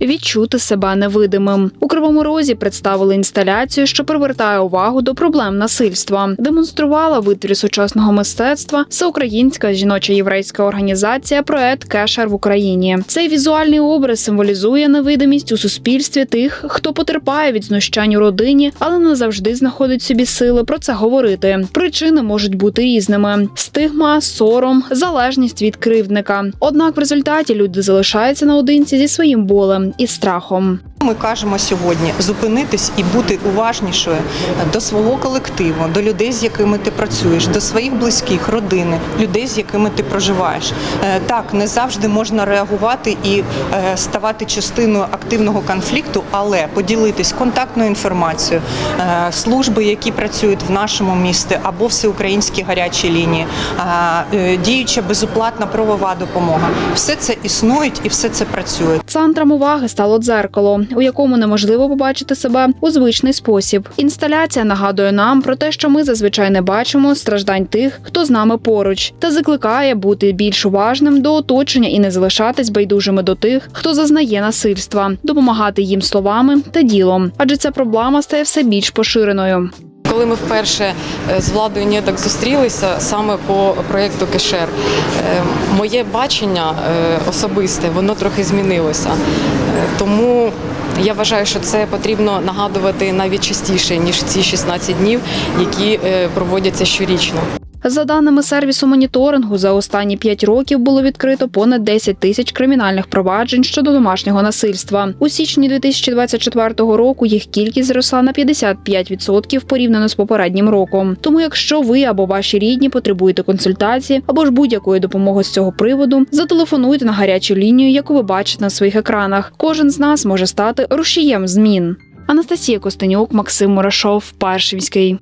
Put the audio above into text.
Відчути себе невидимим у кривому розі представили інсталяцію, що привертає увагу до проблем насильства. Демонструвала витвір сучасного мистецтва всеукраїнська жіноча єврейська організація Проект Кешер в Україні. Цей візуальний образ символізує невидимість у суспільстві тих, хто потерпає від знущань у родині, але не завжди знаходить собі сили про це говорити. Причини можуть бути різними: стигма, сором, залежність від кривдника. Однак в результаті люди залишаються наодинці зі своїм болем і страхом. Ми кажемо сьогодні зупинитись і бути уважнішою до свого колективу, до людей, з якими ти працюєш, до своїх близьких, родини, людей, з якими ти проживаєш. Е, Так, не завжди можна реагувати і е, ставати частиною активного конфлікту, але поділитись контактною інформацією, е, служби, які працюють в нашому місті, або всеукраїнські гарячі лінії, діюча безоплатна правова допомога. Все це існує і все це працює. Центром уваги стало дзеркало, у якому неможливо побачити себе у звичний спосіб. Інсталяція нагадує нам про те, що ми зазвичай не бачимо страждань тих, хто з нами поруч, та закликає бути більш уважним до оточення і не залишатись байдужими до тих, хто зазнає насильства, допомагати їм словами та ділом, адже ця проблема стає все більш поширеною. Коли ми вперше е, з владою НІДАК зустрілися саме по проєкту Кешер, е, моє бачення е, особисте, воно трохи змінилося. Тому я вважаю, що це потрібно нагадувати навіть частіше, ніж ці 16 днів, які е, проводяться щорічно. За даними сервісу моніторингу, за останні п'ять років було відкрито понад 10 тисяч кримінальних проваджень щодо домашнього насильства. У січні 2024 року їх кількість зросла на 55% порівняно з попереднім роком. Тому, якщо ви або ваші рідні потребуєте консультації або ж будь-якої допомоги з цього приводу, зателефонуйте на гарячу лінію, яку ви бачите на своїх екранах. Кожен з нас може стати рушієм змін. Анастасія Костенюк, Максим Мурашов, Паршівський.